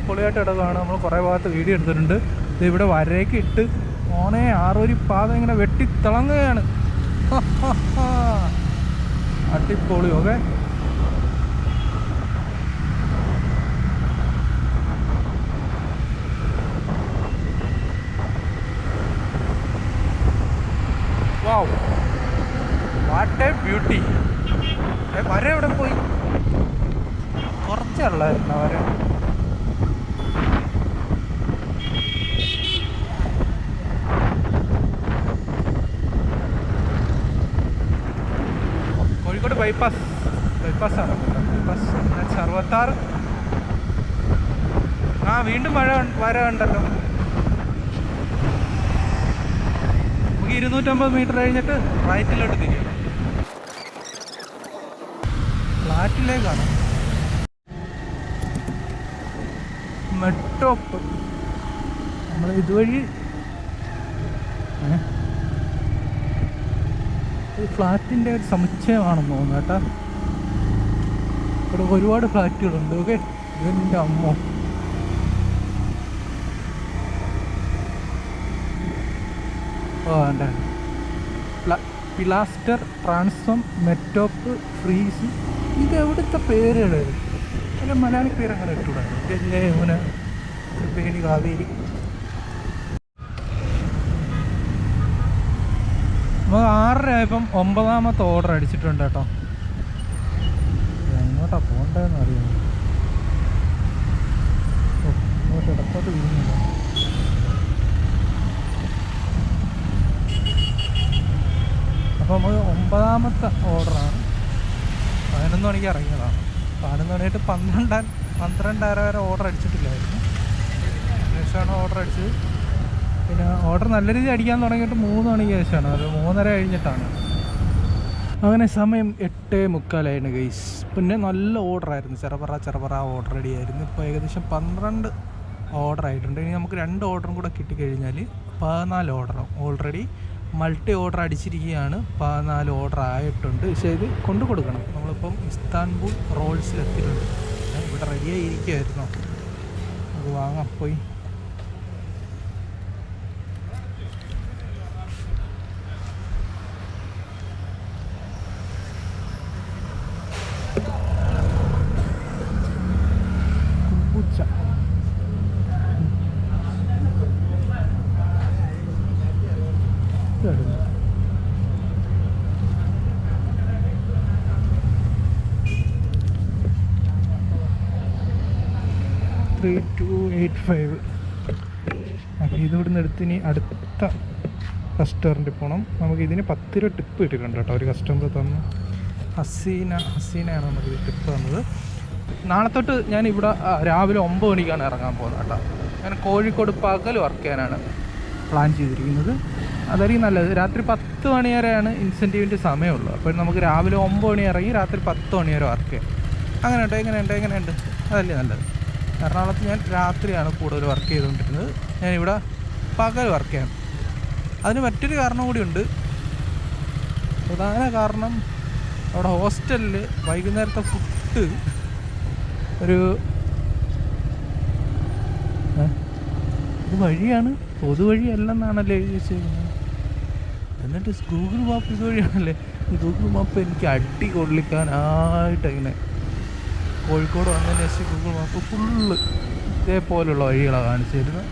[SPEAKER 1] പൊളിയായിട്ട് ഇടതാണ് നമ്മൾ കുറേ ഭാഗത്ത് വീഡിയോ എടുത്തിട്ടുണ്ട്. ഇവിടെ വരേക്ക് ഇട്ട് ഓണേ ആറൊരു പാത ഇങ്ങനെ വെട്ടി തിളങ്ങുകയാണ്. അടിപൊളി okay? Wow what a beauty വര എവിടെ പോയി? കുറച്ചുള്ളായിരുന്നു വര കോഴിക്കോട് ബൈപ്പാസ് ബൈപ്പാസാണ് ബൈപ്പാസ് അറുപത്താറ് ആ വീണ്ടും മഴ വര ഉണ്ടല്ലോ നമുക്ക് ഇരുന്നൂറ്റമ്പത് മീറ്റർ കഴിഞ്ഞിട്ട് റൈറ്റിലോട്ട് തിരിയും. ഫ്ലാറ്റിലേക്കാണ്. മെട്ടോപ്പ് നമ്മൾ ഇതുവഴി ഏ? ഈ ഫ്ലാറ്റിന്റെ ഒരു സമുച്ചയമാണെന്ന് തോന്നുന്നു കേട്ടാ. ഇവിടെ ഒരുപാട് ഫ്ലാറ്റുകളുണ്ട് ഓക്കെ ഇതെന്റെ അമ്മ. Oh pilaster transform metope frieze. ഇത് എവിടുത്തെ പേരുകൾ അല്ല മലയാളി പേര് അങ്ങനെ ഇട്ടൂടാ? ഗംഗ യമുന ത്രിവേണി കാവേരി. നമുക്ക് ആറര ആയപ്പം ഒമ്പതാമത്തെ ഓർഡർ അടിച്ചിട്ടുണ്ട് കേട്ടോ. എങ്ങോട്ടാ പോകണ്ടതെന്ന് അറിയാം അപ്പം ഇടത്തോട്ട് വീഴുന്നില്ല. അപ്പോൾ നമ്മൾ ഒമ്പതാമത്തെ ഓർഡറാണ് പതിനൊന്ന് മണിക്ക് ഇറങ്ങിയതാണ്. പതിനൊന്ന് മണിയായിട്ട് പന്ത്രണ്ടാൻ പന്ത്രണ്ടര വരെ ഓർഡർ അടിച്ചിട്ടില്ലായിരുന്നു. ശേഷമാണ് ഓർഡർ അടിച്ചത്. പിന്നെ ഓർഡർ നല്ല രീതിയിൽ അടിക്കാൻ തുടങ്ങിയിട്ട് മൂന്ന് മണിക്ക് ശേഷമാണ്. അത് മൂന്നര കഴിഞ്ഞിട്ടാണ്. അങ്ങനെ സമയം എട്ട് മുക്കാലായിരുന്നു ഗൈസ് പിന്നെ നല്ല ഓർഡറായിരുന്നു ചെറുപറ ചെറുപറ ഓർഡർ അടിയായിരുന്നു ഇപ്പോൾ ഏകദേശം പന്ത്രണ്ട് ഓർഡർ ആയിട്ടുണ്ട്. ഇനി നമുക്ക് രണ്ട് ഓർഡറും കൂടെ കിട്ടിക്കഴിഞ്ഞാൽ പതിനാല് ഓർഡറും ഓൾറെഡി മൾട്ടി ഓർഡർ അടിച്ചിരിക്കുകയാണ്. പതിനാല് ഓർഡർ ആയിട്ടുണ്ട്. പക്ഷേ ഇത് കൊണ്ടു കൊടുക്കണം. നമ്മളിപ്പം ഇസ്താൻബുൾ റോൾസിലെത്തിയിട്ടുണ്ട്. ഇവിടെ റെഡിയായി ഇരിക്കുമായിരുന്നു അത് വാങ്ങാൻ പോയി കുമ്പുച്ച ഇതെടുക്ക്. ത്രീ ടു എയ്റ്റ് ഫൈവ് അപ്പോൾ ഇത് ഇവിടുന്ന് എടുത്ത് ഇനി അടുത്ത റെസ്റ്റോറന്റിൽ പോകണം നമുക്ക് ഇതിന് പത്ത് രൂപ ടിപ്പ് കിട്ടിയിട്ടുണ്ട് കേട്ടോ. ഒരു കസ്റ്റമർ തന്നു. ഹസീന ഹസീനയാണ് നമുക്ക് ടിപ്പ് തന്നത്. നാളെ തൊട്ട് ഞാൻ ഇവിടെ രാവിലെ ഒമ്പത് മണിക്കാണ് ഇറങ്ങാൻ പോകുന്നത് കേട്ടോ. ഞാൻ കോഴിക്കോട് പകൽ വർക്ക് ചെയ്യാനാണ് പ്ലാൻ ചെയ്തിരിക്കുന്നത്. അതായിരിക്കും നല്ലത്. രാത്രി പത്ത് മണി വരെയാണ് ഇൻസെന്റീവിന്റെ സമയമുള്ളൂ. അപ്പോൾ നമുക്ക് രാവിലെ ഒമ്പത് മണി ഇറങ്ങി രാത്രി പത്ത് മണി വരെ വർക്ക് ചെയ്യാം. അങ്ങനെയുണ്ട് എങ്ങനെയുണ്ട് എങ്ങനെയുണ്ട് അതല്ലേ നല്ലത്. എറണാകുളത്ത് ഞാൻ രാത്രിയാണ് കൂടുതൽ വർക്ക് ചെയ്തുകൊണ്ടിരുന്നത്. ഞാനിവിടെ പകൽ വർക്ക് ചെയ്യാം. അതിന് മറ്റൊരു കാരണം കൂടിയുണ്ട്. പ്രധാന കാരണം അവിടെ ഹോസ്റ്റലിൽ വൈകുന്നേരത്തെ ഫുഡ് ഒരു? ഇത് വഴിയാണ് പൊതുവഴി അല്ലെന്നാണല്ലേ എഴുതി വെച്ചിരിക്കുന്നത് എന്നിട്ട് ഗൂഗിൾ മാപ്പ് ഇത് വഴിയാണല്ലേ? ഈ ഗൂഗിൾ മാപ്പ് എനിക്ക് അടി കൊള്ളിക്കാനായിട്ട് ഇങ്ങനെ കോഴിക്കോട് വന്നതിന് ശേഷം ഗൂഗിൾ മാപ്പ് ഫുള്ള് ഇതേപോലുള്ള വഴികളാണ് കാണിച്ചു തരുന്നത്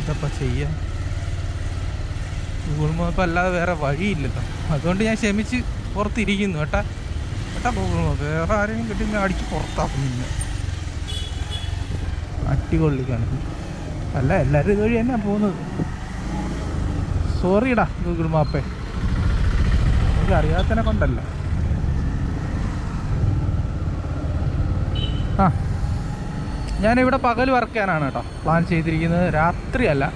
[SPEAKER 1] ഇതപ്പം ചെയ്യാം. ഗൂഗിൾ മാപ്പ് അല്ലാതെ വേറെ വഴിയില്ലല്ലോ. അതുകൊണ്ട് ഞാൻ ക്ഷമിച്ച് പുറത്തിരിക്കുന്നു കേട്ടാ. കേട്ടാ ഗൂഗിൾ മാപ്പ് വേറെ ആരെങ്കിലും കിട്ടി ഞാൻ അടിച്ച് പുറത്താക്കും നിന്നെ. അട്ടികൊള്ളിക്കാണ് അല്ല എല്ലാവരും ഇതുവഴി തന്നെ പോകുന്നത്. സോറിടാ ഗൂഗിൾ മാപ്പേ എനിക്ക് കൊണ്ടല്ല. ആ. ഞാനിവിടെ പകൽ വർക്ക് ചെയ്യാനാണ് കേട്ടോ പ്ലാൻ ചെയ്തിരിക്കുന്നത്. രാത്രിയല്ല.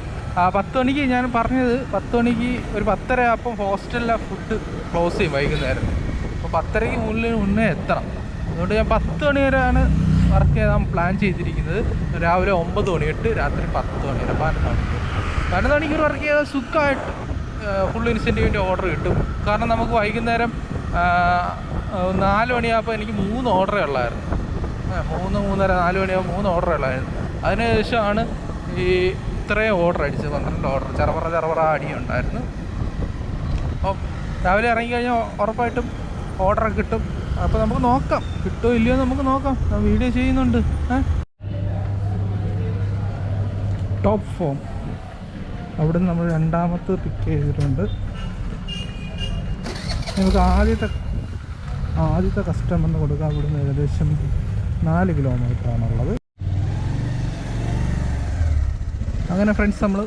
[SPEAKER 1] പത്ത് മണിക്ക് ഞാൻ പറഞ്ഞത് പത്ത് മണിക്ക് ഒരു പത്തര അപ്പം ഹോസ്റ്റലിലെ ഫുഡ് ക്ലോസ് ചെയ്യും വൈകുന്നേരം അപ്പോൾ പത്തരയ്ക്ക് മുന്നിൽ മുന്നേ എത്തണം. അതുകൊണ്ട് ഞാൻ പത്ത് മണി വരെയാണ് വർക്ക് ചെയ്താൽ പ്ലാൻ ചെയ്തിരിക്കുന്നത്. രാവിലെ ഒമ്പത് മണി തൊട്ട് രാത്രി പത്ത് മണി വരെ പതിനൊന്ന് മണിക്കൂർ പതിനൊന്ന് മണിക്കൂർ വർക്ക് ചെയ്താൽ സുഖമായിട്ട് ഫുൾ ഇൻസെന്റീവിന്റെ ഓർഡർ കിട്ടും. കാരണം നമുക്ക് വൈകുന്നേരം നാല് മണിയാകുമ്പോൾ എനിക്ക് മൂന്ന് ഓർഡറേ ഉള്ളായിരുന്നു. മൂന്ന് മൂന്നര നാല് മണിയാകുമ്പോൾ മൂന്ന് ഓർഡറേ ഉള്ളായിരുന്നു. അതിനുശേഷമാണ് ഈ ഇത്രയും ഓർഡർ അടിച്ച് പന്ത്രണ്ട് ഓർഡർ ചെറുപറ ചെറുപറ അടിയുണ്ടായിരുന്നു അപ്പം രാവിലെ ഇറങ്ങിക്കഴിഞ്ഞാൽ ഉറപ്പായിട്ടും ഓർഡർ കിട്ടും. അപ്പോൾ നമുക്ക് നോക്കാം. കിട്ടുമോ ഇല്ലയോ നമുക്ക് നോക്കാം. വീഡിയോ ചെയ്യുന്നുണ്ട്. ടോപ്പ് ഫോം അവിടെ നമ്മൾ രണ്ടാമത്തെ പിക്ക് ചെയ്തിട്ടുണ്ട്. നമുക്ക് ആദ്യത്തെ ആദ്യത്തെ കസ്റ്റമറിന് കൊടുക്കാൻ ഇവിടുന്ന് ഏകദേശം നാല് കിലോമീറ്റർ അങ്ങനെ ഫ്രണ്ട്സ് നമ്മൾ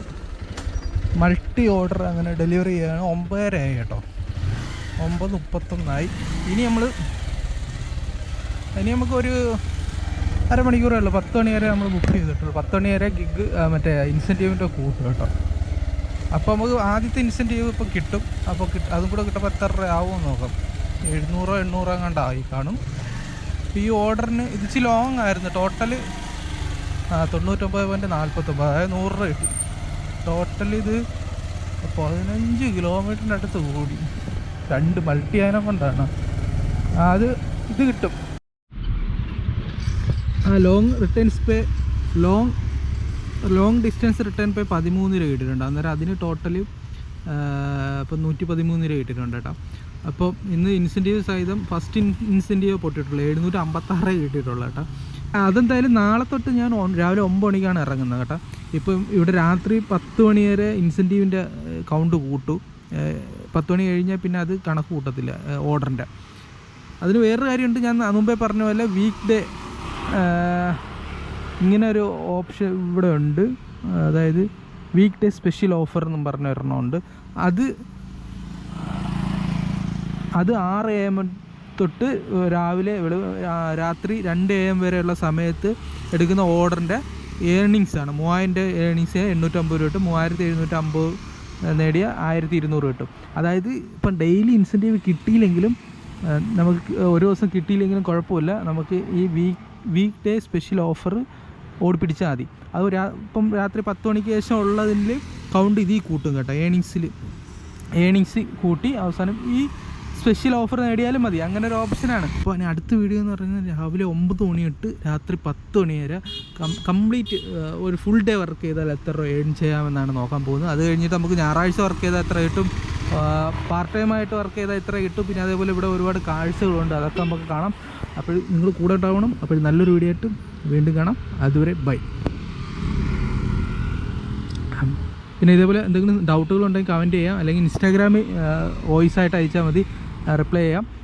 [SPEAKER 1] മൾട്ടി ഓർഡർ അങ്ങനെ ഡെലിവറി ചെയ്യാണ്. ഒമ്പതര ആയി കേട്ടോ. ഒമ്പത് മുപ്പത്തൊന്നായി. ഇനി നമ്മൾ ഇനി നമുക്കൊരു അരമണിക്കൂറേ ഉള്ളൂ. പത്ത് മണി വരെ നമ്മൾ ബുക്ക് ചെയ്തിട്ടുള്ളൂ. പത്ത് മണി വരെ ഗിഗ് മറ്റേ ഇൻസെന്റീവിന്റെ കൂട്ടും കേട്ടോ. അപ്പോൾ നമുക്ക് ആദ്യത്തെ ഇൻസെന്റീവ് ഇപ്പോൾ കിട്ടും. അപ്പോൾ കിട്ടും അതും കൂടെ കിട്ടുമ്പോൾ എത്ര രൂപ ആവുമെന്ന് നോക്കാം. എഴുന്നൂറോ എണ്ണൂറോ ആയി കാണും. ഈ ഓർഡറിന് ഇത് ഇച്ചിരി ലോങ് ആയിരുന്നു. ടോട്ടൽ തൊണ്ണൂറ്റൊമ്പത് പോയിന്റ് നാൽപ്പത്തൊമ്പത് അതായത് നൂറ് രൂപ കിട്ടി. ടോട്ടൽ ഇത് പതിനഞ്ച് കിലോമീറ്ററിന്റെ അടുത്ത് കൂടി. രണ്ട് മൾട്ടി ആയനെ കൊണ്ടാണ്. അത് ഇത് കിട്ടും. ആ long returns pay long long distance return pay പതിമൂന്ന് രൂപ കിട്ടിയിട്ടുണ്ട്. അന്നേരം അതിന് ടോട്ടൽ ഇപ്പം നൂറ്റി പതിമൂന്ന് രൂപ കിട്ടിയിട്ടുണ്ട് കേട്ടോ. അപ്പോൾ ഇന്ന് ഇൻസെന്റീവ് സഹിതം ഫസ്റ്റ് ഇൻസെന്റീവ് പൊട്ടിയിട്ടുള്ളൂ. എഴുന്നൂറ്റി അമ്പത്താറ് കിട്ടിയിട്ടുള്ളൂ കേട്ടോ. അതെന്തായാലും നാളെ തൊട്ട് ഞാൻ രാവിലെ ഒമ്പത് മണിക്കാണ് ഇറങ്ങുന്നത് കേട്ടോ. ഇപ്പം ഇവിടെ രാത്രി പത്ത് മണി വരെ ഇൻസെന്റീവിന്റെ കൗണ്ട് കൂട്ടു. പത്ത് മണി കഴിഞ്ഞാൽ പിന്നെ അത് കണക്ക് കൂട്ടത്തില്ല ഓർഡറിന്റെ അതിന് വേറൊരു കാര്യമുണ്ട് ഞാൻ മുമ്പേ പറഞ്ഞ പോലെ വീക്ക് ഡേ ഇങ്ങനെ ഒരു ഓപ്ഷൻ ഇവിടെ ഉണ്ട്. അതായത് വീക്ക് ഡേ സ്പെഷ്യൽ ഓഫർ എന്നും പറഞ്ഞ ഒരെണ്ണമുണ്ട് അത് അത് ആറ് എ എം തൊട്ട് രാവിലെ രാത്രി രണ്ട് എ എം വരെയുള്ള സമയത്ത് എടുക്കുന്ന ഓർഡറിന്റെ ഏർണിങ്സ് ആണ്. മൂവായിരം ഏർണിങ്സ് എണ്ണൂറ്റമ്പത് രൂപ കിട്ടും. മൂവായിരത്തി എഴുന്നൂറ്റമ്പത് നേടിയ ആയിരത്തി ഇരുന്നൂറ് കിട്ടും. അതായത് ഇപ്പം ഡെയിലി ഇൻസെന്റീവ് കിട്ടിയില്ലെങ്കിലും നമുക്ക് ഒരു ദിവസം കിട്ടിയില്ലെങ്കിലും കുഴപ്പമില്ല. നമുക്ക് ഈ week week day special offer ഓടിപ്പിടിച്ചാൽ മതി. അത് രാ ഇപ്പം രാത്രി പത്ത് മണിക്ക് ശേഷം ഉള്ളതിൽ കൗണ്ട് ഇതിൽ കൂട്ടും കേട്ടോ. ഏണിങ്സിൽ ഏണിങ്സ് കൂട്ടി അവസാനം ഈ സ്പെഷ്യൽ ഓഫർ നേടിയാലും മതി. അങ്ങനെ ഒരു ഓപ്ഷനാണ് അപ്പോൾ ഇനി അടുത്ത വീഡിയോ എന്ന് പറയുന്നത് രാവിലെ ഒമ്പത് മണി തൊട്ട് രാത്രി പത്ത് മണി വരെ കംപ്ലീറ്റ് ഒരു ഫുൾ ഡേ വർക്ക് ചെയ്താൽ എത്ര രൂപ ഏൺ ചെയ്യാമെന്നാണ് നോക്കാൻ പോകുന്നത്. അത് കഴിഞ്ഞിട്ട് നമുക്ക് ഞായറാഴ്ച വർക്ക് ചെയ്താൽ എത്ര കിട്ടും? പാർട്ട് ടൈം ആയിട്ട് വർക്ക് ചെയ്താൽ എത്ര കിട്ടും? പിന്നെ അതേപോലെ ഇവിടെ ഒരുപാട് കാഴ്ചകളുണ്ട്. അതൊക്കെ നമുക്ക് കാണാം. അപ്പോൾ നിങ്ങൾ കൂടെ ഉണ്ടാവണം. അപ്പോൾ നല്ലൊരു വീഡിയോ ആയിട്ട് വീണ്ടും കാണാം. അതുവരെ ബൈ പിന്നെ ഇതേപോലെ എന്തെങ്കിലും ഡൗട്ടുകൾ ഉണ്ടെങ്കിൽ കമന്റ് ചെയ്യാം. അല്ലെങ്കിൽ ഇൻസ്റ്റാഗ്രാമിൽ വോയിസ് ആയിട്ട് അയച്ചാൽ മതി. റിപ്ലൈ ചെയ്യാം.